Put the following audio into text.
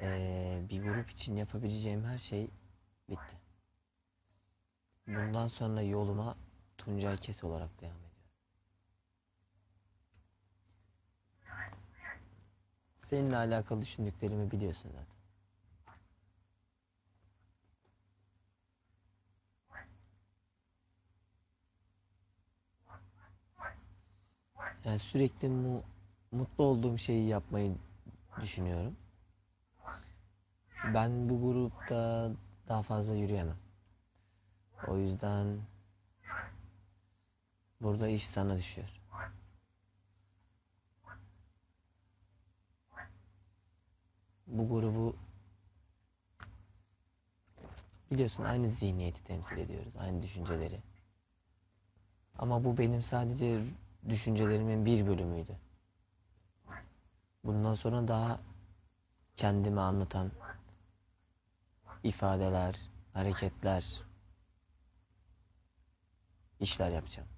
eee, bir grup için yapabileceğim her şey bitti. Bundan sonra yoluma Tuncay Kes olarak devam ediyorum. Seninle alakalı düşündüklerimi biliyorsun zaten. Yani sürekli mu mutlu olduğum şeyi yapmayı düşünüyorum. Ben bu grupta daha fazla yürüyemem. O yüzden burada iş sana düşüyor. Bu grubu biliyorsun aynı zihniyeti temsil ediyoruz, aynı düşünceleri. Ama bu benim sadece düşüncelerimin bir bölümüydü. Bundan sonra daha kendimi anlatan ifadeler, hareketler, işler yapacağım.